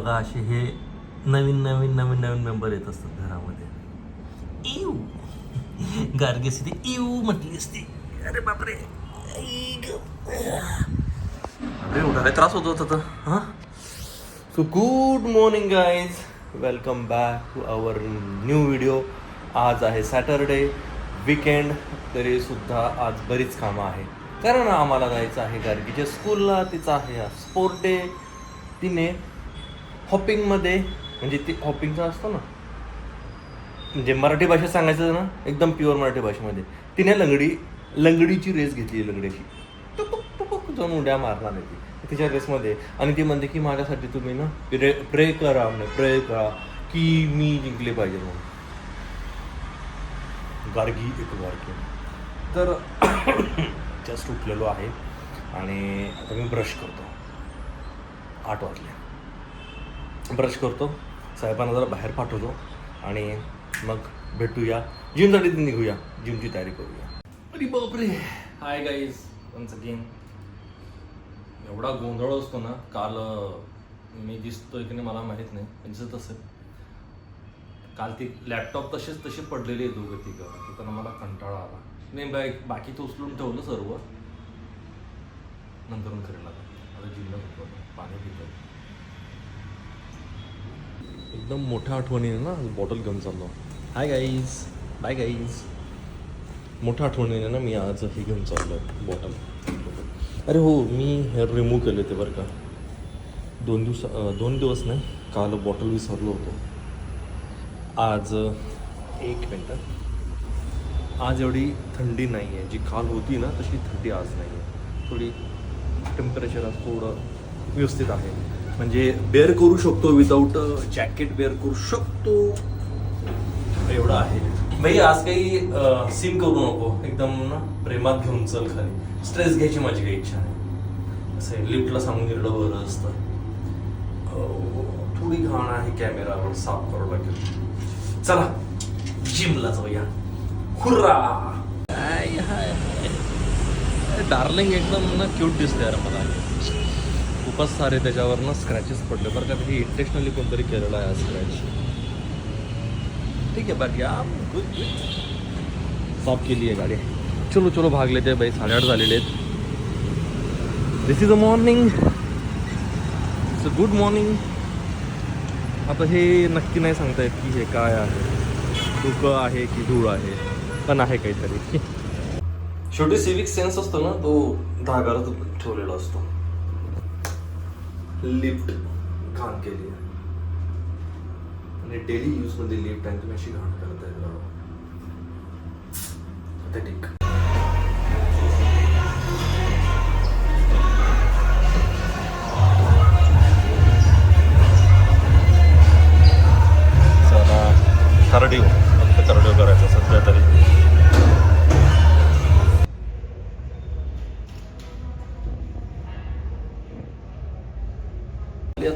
बघा असे हे नवीन नवीन नवीन नवीन मेंबर येत असतात घरामध्ये. इव गार्गी असते इव म्हटली असती. अरे बापरे. अरे उठायला त्रास होत होता तर. हां? So good morning guys welcome back to our new video आज आहे सॅटरडे विकेंड तरी सुद्धा आज बरीच कामं आहे. कारण आम्हाला जायचं आहे गार्गीच्या स्कूलला तिचा आहे स्पोर्ट डे तिने हॉपिंगमध्ये म्हणजे ते हॉपिंगचा असतो ना म्हणजे मराठी भाषेत सांगायचं ना एकदम प्युअर मराठी भाषेमध्ये तिने लंगडी लंगडीची रेस घेतली लंगड्याची. टुपुक टुपुक जाऊन उड्या मारणार आहे ती. तिच्या रेसमध्ये आणि ती म्हणते की माझ्यासाठी तुम्ही ना प्रे प्रे करा म्हणजे प्रे करा की मी जिंकले पाहिजे म्हणून. गार्गी एक गार्गी तर जस्ट उठलेलो आहे. आणि आता मी ब्रश करतो. आठ वाजले. ब्रश करतो. साहेबांना जरा बाहेर पाठवतो आणि मग भेटूया. जिमसाठी निघूया. जिमची तयारी करूया. अरे बापरे. हाय गाईज वन्स अगेन एवढा गोंधळ असतो ना काल मी दिसतोय की नाही मला माहीत नाही पण दिसत असेल काल ती लॅपटॉप तसेच तसे पडलेले आहेत दोघं तिघं. तिथं मला कंटाळा आला. नाही बाय बाकी तो उचलून ठेवलं सर्व. नंतर करेल आता आता जिल्हा पाणी पितो एकदम मोठ्या आठवणीने ना बॉटल घेऊन चाललो. हाय गाईज बाय गाईज मोठ्या आठवणीने ना मी आज हे घेऊन चाललो बॉटल अरे हो मी हेअर रिमूव्ह केले ते बरं का. दोन दिवस दोन दिवस नाही काल बॉटल विसरलो होतो. आज एक मिनटं. आज एवढी थंडी नाही आहे. जी काल होती ना तशी थंडी आज नाही आहे. थोडी टेम्परेचर आज थोडं व्यवस्थित आहे. म्हणजे बेअर करू शकतो विदाऊट जॅकेट बेअर करू शकतो. एवढं आहे. भाई आज काही सिम करू नको. एकदम ना प्रेमात घेऊन चल खाली. स्ट्रेस घ्यायची माझी काही इच्छा नाही. असं आहे लिफ्टला सांगून दिलं बरं असतं. थोडी घाण आहे कॅमेरावर साफ करावं लागेल. चला जिमला जाऊया. हाय डार्लिंग एकदम ना क्यूट दिसते यार मला. खूपच सारे त्याच्यावरनं स्क्रॅचेस पडले. बरं का हे इंटेशनली कोणतरी केलेलं आहे स्क्रॅच ठीक आहे बाकी गुड गुड साफ केली आहे गाडी. चलो चलो भाग लेते बाई साडेआठ झालेले आहेत. This is a morning it's a good morning आता हे नक्की नाही सांगता येत की हे काय आहे. धुकं आहे की धूळ आहे. पण आहे काहीतरी. शेवटी सिविक सेन्स असतो ना तो धागारात ठेवलेला असतो. लिफ्ट घाण केली आहे आणि डेली यूजमध्ये लिफ्ट आणि तुम्ही अशी घाण करताय पॅथेटिक चला कार्डिओ फक्त कार्डिओ करायचा सध्या तरी.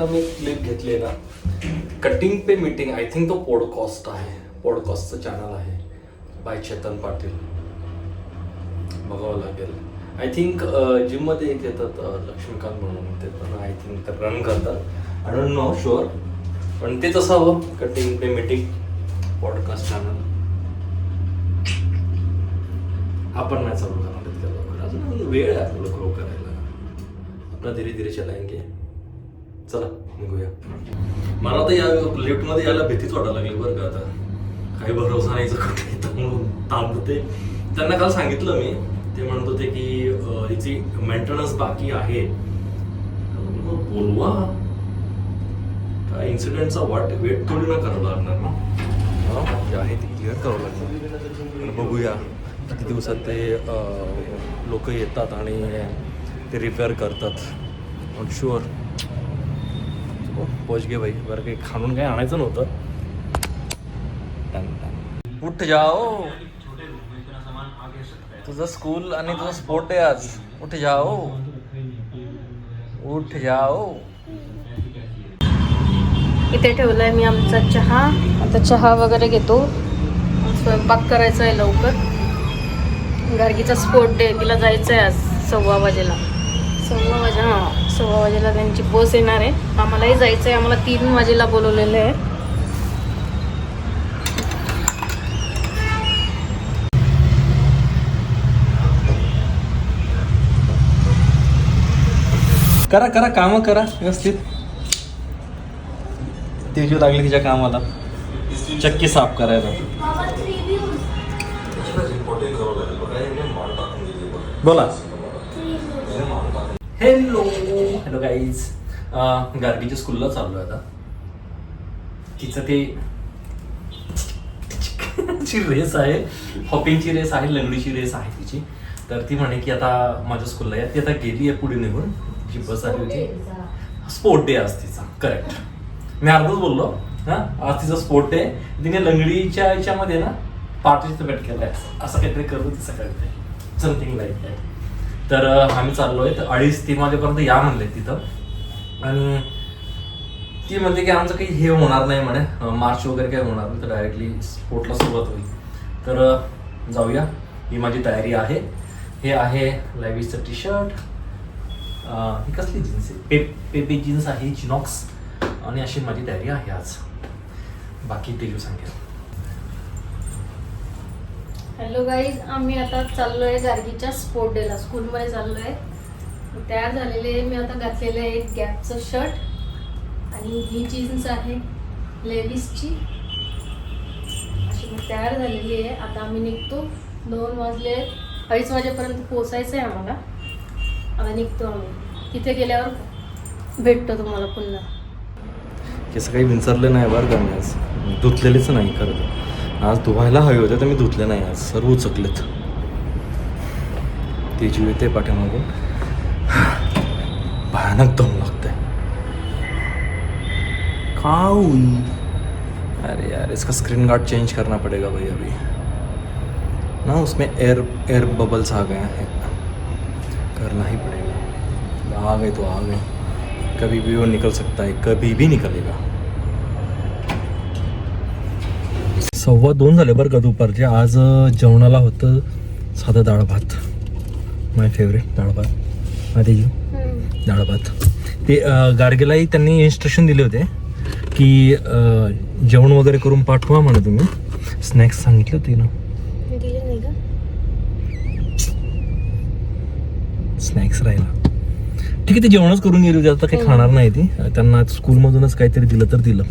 आता मी क्लिप घेतलेला ना. कटिंग पे मीटिंग आय थिंक तो पॉडकास्ट आहे. पॉडकास्टचं चॅनल आहे. बाय चेतन पाटील बघावं लागेल. आय थिंक जिममध्ये एक येतात लक्ष्मीकांत म्हणून ते पण आय थिंक तर रन करतात. आय डोंट नो शुअर पण तेच असावं कटिंग पे मीटिंग पॉडकास्ट चॅनल आपण नाही चालू करणार इतक्या लवकर. अजून वेळ आहे आपल्याला ग्रो करायला. आपला धीरे धीरे चलायंगे. चला निघूया. मला आता या लिफ्टमध्ये यायला भीतीच वाटायला लागली बरं का आता. काही भरोसा नाही कुठे थांबते. त्यांना काल सांगितलं मी. ते म्हणत होते की हिची मेंटेनन्स बाकी आहे. बोलवा. काय इन्सिडेंटचा वाट वेट थोडी ना करावं लागणार ना? जे आहे ती क्लिअर करावं लागणार. बघूया. किती दिवसात ते लोक येतात आणि ते रिपेअर करतात. नॉट शुअर पोच बाई. भाई बरं काही खाणून काही आणायचं नव्हतं. उठ जाओ हो. तुझं स्कूल आणि तुझं स्पोर्ट आहे आज. उठ जाओ हो. उठ जाओ हो. इथे ठेवलाय मी आमचा चहा. आता चहा वगैरे घेतो. स्वयंपाक करायचा आहे लवकर. गार्गीचा स्पोर्ट डे तिला जायचं आहे आज सव्वा वाजेला. सव्वा वाजे हां. सव्वा वाजेला त्यांची बस येणार आहे. आम्हालाही जायचं आहे आम्हाला तीन वाजेला बोलवलेलं आहे. करा करा कामं करा व्यवस्थित. तेजू लागली तिच्या कामाला. चक्की साफ करायला. बोला. हॅलो हॅलो गाईज गार्गीच्या स्कूलला चाललो आहे आता. तिचं ते ची रेस आहे. हॉपिंगची रेस आहे लंगडीची रेस आहे तिची. तर ती म्हणे की आता माझ्या स्कूलला या. ती आता गेली आहे पुढे निघून. जी बस आली होती. स्पोर्ट डे आज तिचा. करेक्ट मी अर्धच बोललो हा? आज तिचा स्पोर्ट डे तिने लंगडीच्या याच्यामध्ये ना पार्टिसिपेट केलाय. असं काहीतरी करत होती सकाळी. समथिंग लाईक दॅट तर आम्ही चाललोय. तर अडीच ती वाजेपर्यंत या म्हणले तिथं. आणि ती म्हणते की आमचं काही हे होणार नाही म्हणे. मार्च वगैरे काही होणार नाही तर डायरेक्टली स्पोर्टला सुरुवात होईल. तर जाऊया. ही माझी तयारी आहे. हे आहे लायबीचं टी शर्ट ही कसली जीन्स आहे? पे पेपी जीन्स आहे चिनॉक्स आणि अशी माझी तयारी आहे आज. बाकी तेजू सांगेल हॅलो गाईज आम्ही आता चाललो आहे गार्गीच्या स्पोर्ट डेला स्कूलमध्ये चाललो आहे तयार झालेले आहे मी आता घातलेलं आहे एक गॅपचं शर्ट आणि ही जीन्स आहे लेडीजची अशी मी तयार झालेली आहे. आता आम्ही निघतो. दोन वाजले अडीच वाजेपर्यंत पोचायचं आहे आम्हाला. आता निघतो आम्ही. तिथे गेल्यावर भेटतो तुम्हाला पुन्हा. केस काही विंचरले नाही बरं का मी धुतलेलेच नाही खरं तर. आज धुवायला हवे होते, तर मी धुतले नाही आज. सर्व उचकलेत. तेज़ी येते पाठीमागून भयानक दम लागतंय. काऊ अरे यार, इसका स्क्रीन गार्ड चेंज करना पड़ेगा भाई अभी. ना, उसमें एयर एयर बबल्स आ गए हैं. करना ही पड़ेगा. आ गए तो आ गए. कभी भी वो निकल सकता है, कभी भी निकलेगा. सव्वा दोन झाले बरं का दुपारचे. आज जेवणाला होतं साधं डाळ भात. माय फेवरेट डाळ भात. माहिती डाळ भात. ते अं, गाडगेलाही त्यांनी इन्स्ट्रक्शन दिले होते की जेवण वगैरे करून पाठवा म्हणे तुम्ही. स्नॅक्स सांगितले होते ना. दिले नाही का? स्नॅक्स राहिला. ठीक आहे ते जेवणच करून गेली होती. आता काही खाणार नाही ती. त्यांना स्कूलमधूनच काहीतरी दिलं तर दिलं.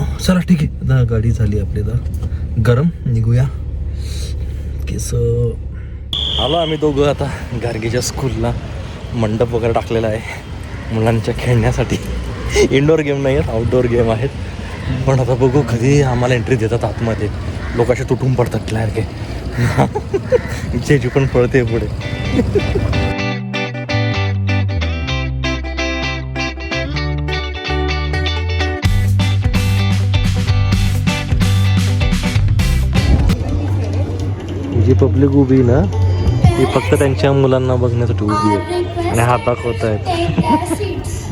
चला ठीक आहे. आता गाडी झाली आपली आता. गरम निघूया. केस. आलो आम्ही दोघं आता गार्गीच्या स्कूलला मंडप वगैरे टाकलेला आहे. मुलांच्या खेळण्यासाठी. इंडोर गेम नाही आहेत आउटडोअर गेम आहेत. पण आता बघू कधी आम्हाला एंट्री देतात आतमध्ये. लोक असे तुटून पडतात सारखे जेजू पण पळते पुढे. जी पब्लिक उभी ना ती फक्त त्यांच्या मुलांना बघण्यासाठी उभी आहे. आणि हात दाखवत आहेत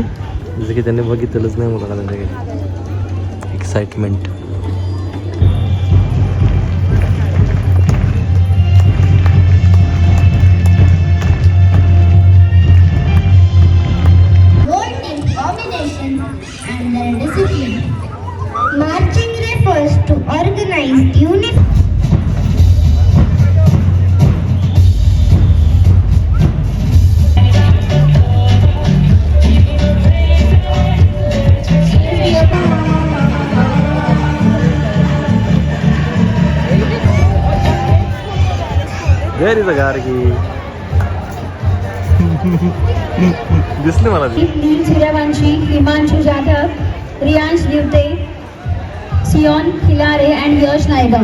जसं की त्यांनी बघितलंच नाही मुलांना त्यांच्या excitement where is a Gargi दिसली मला ती नील Suryavanshi, Himanshu Jadhav, Riyansh Divte, Sion Khilare and Yash Naiga.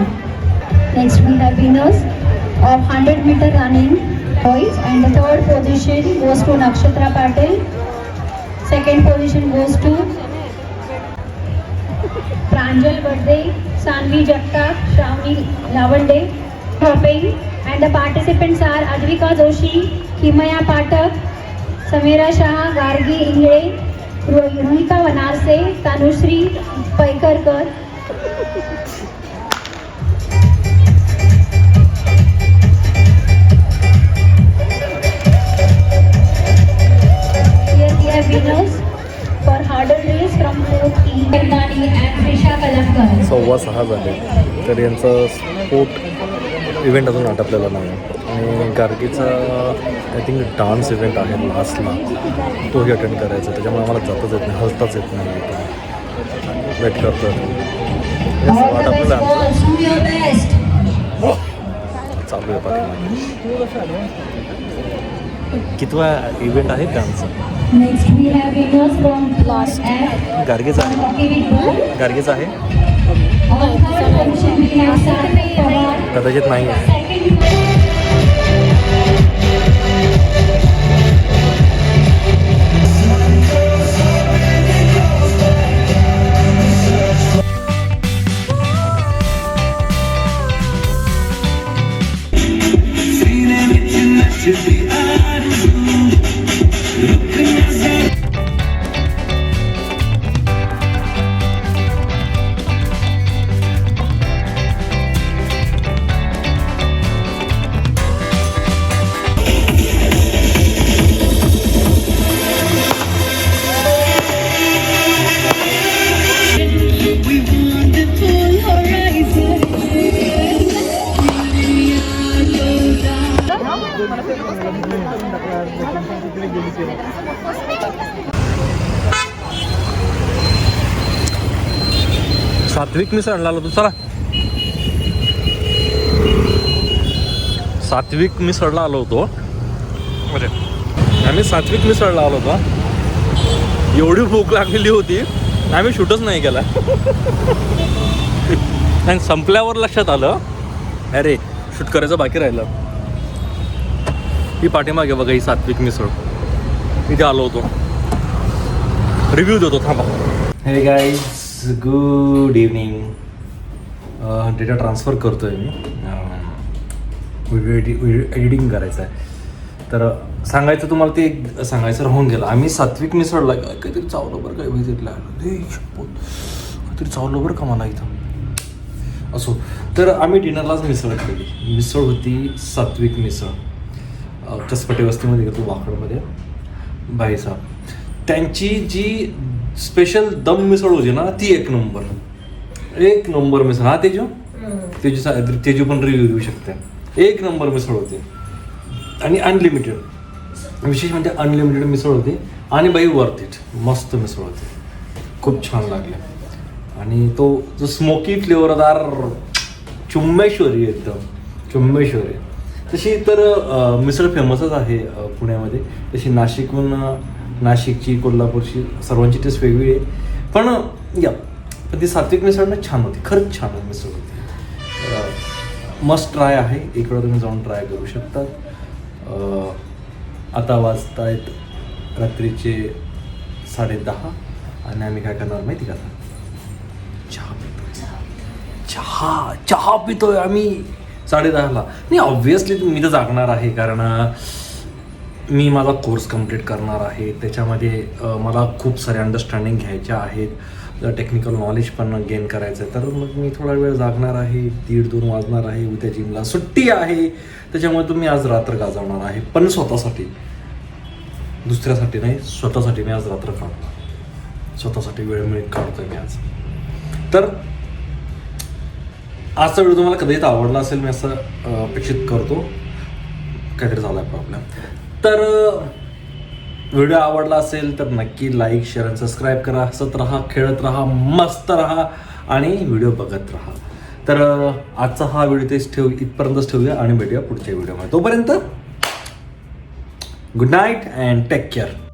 Next we have winners of 100 meter running boys and the third position goes to Nakshatra Patel. Second position goes to Pranjal Badde, Sanvi Jagtap, Shravani Lavande, hopping and the participants are Advika Joshi, Himaya Patak, Samira Shah, Gargi Ingre, Ruhika Vanarse, Tanushri Paikarkar. Here we have winners for hurdle race from both Team Pendani and Trisha Kalamkar. सव्वा सहा झाले तर यांचं sport event अजून आटपलेला नाही आणि गार्गीचा आय थिंक डान्स इव्हेंट आहे लास्टला तोही अटेंड करायचा. त्याच्यामुळे आम्हाला जाताच येत नाही हलताच येत नाही इथं. वेट करतो आमचं. चालू आहे पाठीमागे. कितवा इव्हेंट आहे F. गार्गेचं आहे. गार्गेचं आहे? कदाचित नाही आहे सात्विक मिसळला आलो तू चला. सात्विक मिसळला आलो होतो. म्हणजे आम्ही सात्विक मिसळला आलो होतो. एवढी भूक लागलेली होती. आम्ही शूटच नाही केला. आणि संपल्यावर लक्षात आलं. अरे शूट करायचं बाकी राहिलं. ही पाठीमागे बघा ही सात्विक मिसळ. इथे आलो होतो. रिव्ह्यू देतो थांबा. Hey guys good evening data transfer करतो आहे मी. व्हिडिओ एडि एडिटिंग करायचं आहे. तर सांगायचं तुम्हाला ते एक सांगायचं राहून गेलं. आम्ही सात्विक मिसळला. काहीतरी चावलं बरं काय बघितलं हे काहीतरी चावलं बरं का मला इथं? असो. तर आम्ही डिनरलाच मिसळ केली. मिसळ होती सात्विक मिसळ. कसपटे वस्तीमध्ये घेतो वाकडमध्ये. भाईसाहेब त्यांची जी स्पेशल दम मिसळ होती ना ती एक नंबर एक नंबर मिसळ. हा तेजू? तेजू सा- तेजू पण रिव्ह्यू देऊ शकते. एक नंबर मिसळ होती. आणि अनलिमिटेड विशेष म्हणजे अनलिमिटेड मिसळ होती. आणि बाई वर्थ इट मस्त मिसळ होती. खूप छान लागले. आणि तो जो स्मोकी फ्लेवरदार चुम्मेश्वरी एकदम. चुम्मेश्वरी. तशी तर मिसळ फेमसच आहे पुण्यामध्ये. तशी नाशिकहून नाशिकची कोल्हापूरची सर्वांची टेस्ट वेगळी आहे. पण या पण ती सात्विक मिसळ ना छान होती. खरंच छान मिसळ होती. मस्ट ट्राय आहे. इकडं तुम्ही जाऊन ट्राय करू शकता. आता वाजत आहेत रात्रीचे साडे दहा आणि आम्ही काय करणार माहिती का चहा पितो चहा चहा पितोय आम्ही. साडे दहाला नाही ऑब्व्हियसली मी तर जागणार आहे कारण मी माझा कोर्स कंप्लीट करणार आहे. त्याच्यामध्ये मला खूप सारे अंडरस्टँडिंग घ्यायच्या आहेत. टेक्निकल नॉलेज पण गेन करायचं आहे तर मग मी थोडा वेळ जागणार आहे. दीड दोन वाजणार आहे. उद्या जिमला सुट्टी आहे. त्याच्यामुळे तुम्ही आज रात्र गाजवणार आहे. पण स्वतःसाठी. दुसऱ्यासाठी नाही स्वतःसाठी मी आज रात्र काढणार. स्वतःसाठी वेळ मिळत काढतोय मी आज. तर आजचा व्हिडिओ तुम्हाला कदाचित आवडला असेल मी असं अपेक्षित करतो. काहीतरी झाला आहे प्रॉब्लेम तर व्हिडिओ आवडला असेल तर नक्की लाईक शेअर आणि सबस्क्राईब करा. हसत राहा खेळत राहा मस्त राहा आणि व्हिडिओ बघत राहा. तर आजचा हा व्हिडिओ तेच ठेव इथपर्यंतच ठेवूया आणि भेटूया पुढच्या व्हिडिओमध्ये तोपर्यंत good night and take care